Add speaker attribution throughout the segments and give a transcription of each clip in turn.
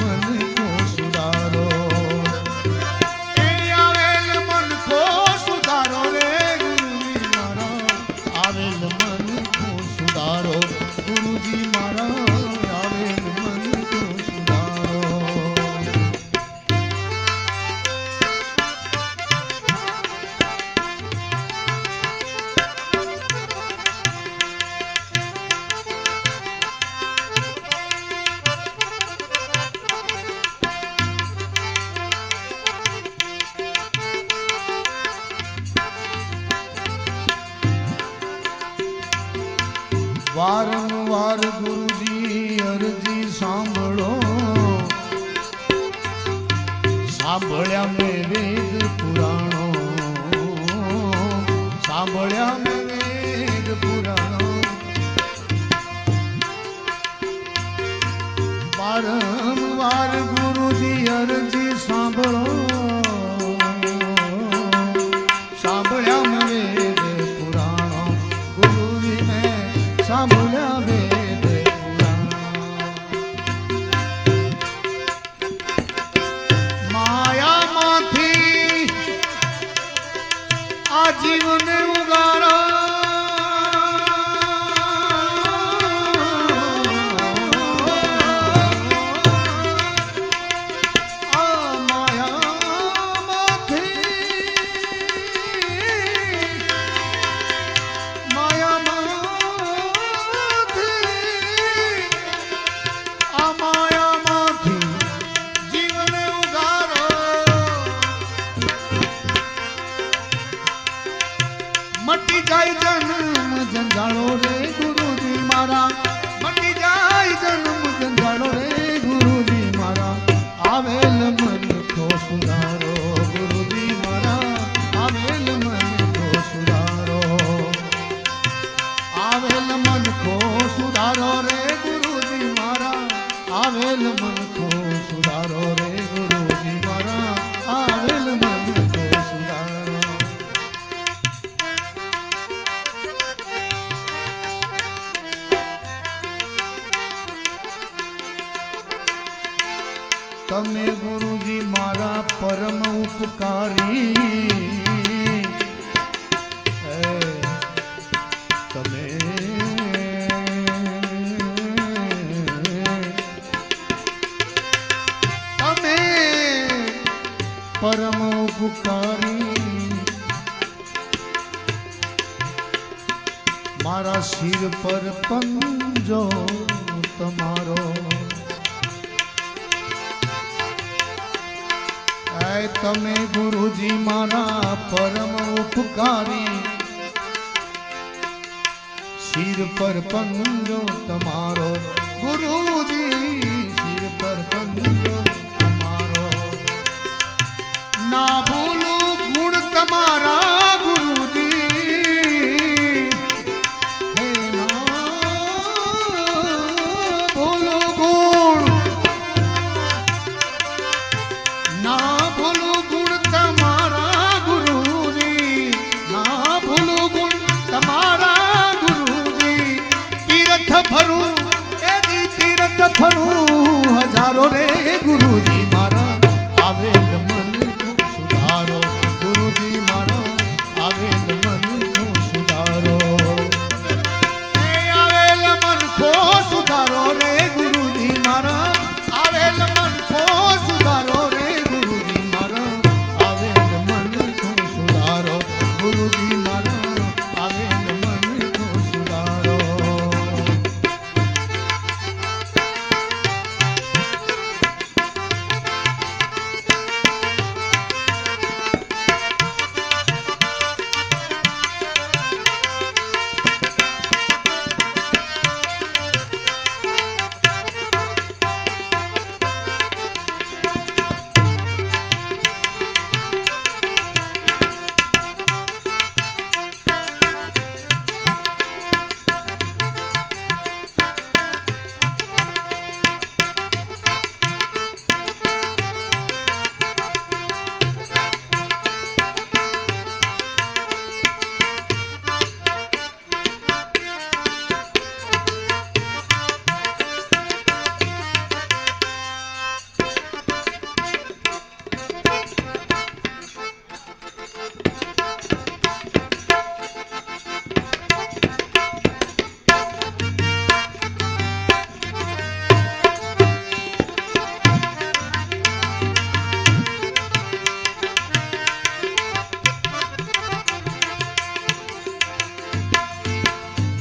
Speaker 1: मन ગુરુજી અરજી સાંભળો. સાંભળ્યા મેં વેદ પુરાણો. સાંભળ્યા મેં વેદ પુરાણો. વારંવાર ગુરુજી અરજી સાંભળો. સાંભળ્યા મેં પુરાણો. ગુરુજી મેં સાંભળ્યા વેદ મટી જાય જન્મ જંજાળો રે ગુરુજી મારા. મટી જાય જન્મ જંજાળો રે ગુરુજી મારા. આવેલ મન તો સુધારો પરમ ઉપકારી. તમે તમે પરમ ઉપકારી. મારા શિર પર પંજો તમારો. તમે ગુરુજી મારા પરમ ઉપકારી. શિર પર પંજો તમારો ગુરુજી શિર પર પંજો ફરું હજારો રે ગુરુજી.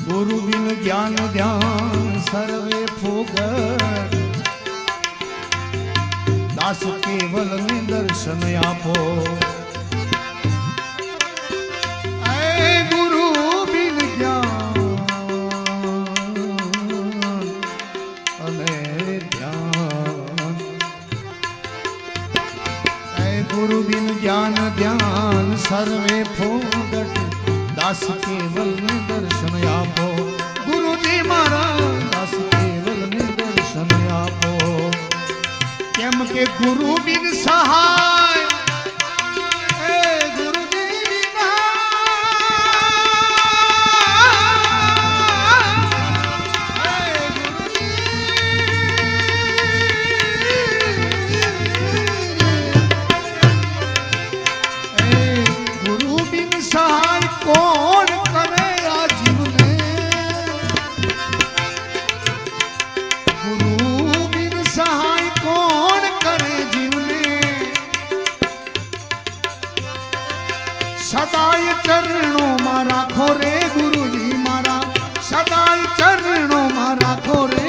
Speaker 1: ગુરુ બિન જ્ઞાન ધ્યાન સર્વે ફોગર દાસ કેવલ ને દર્શન આપો ગુરુ બિન જ્ઞાન અને ધ્યાન. ગુરુ બિન જ્ઞાન ધ્યાન સર્વે ફોગટ દાસ કેવલ ને દર્શન આપો. ગુરુજી મારા દાસ કેવલ ને દર્શન આપો. કેમ કે ગુરુ બિન સહાય સદાય ચરણોમાં રાખો રે ગુરુજી મારા સદાય ચરણોમાં રાખો રે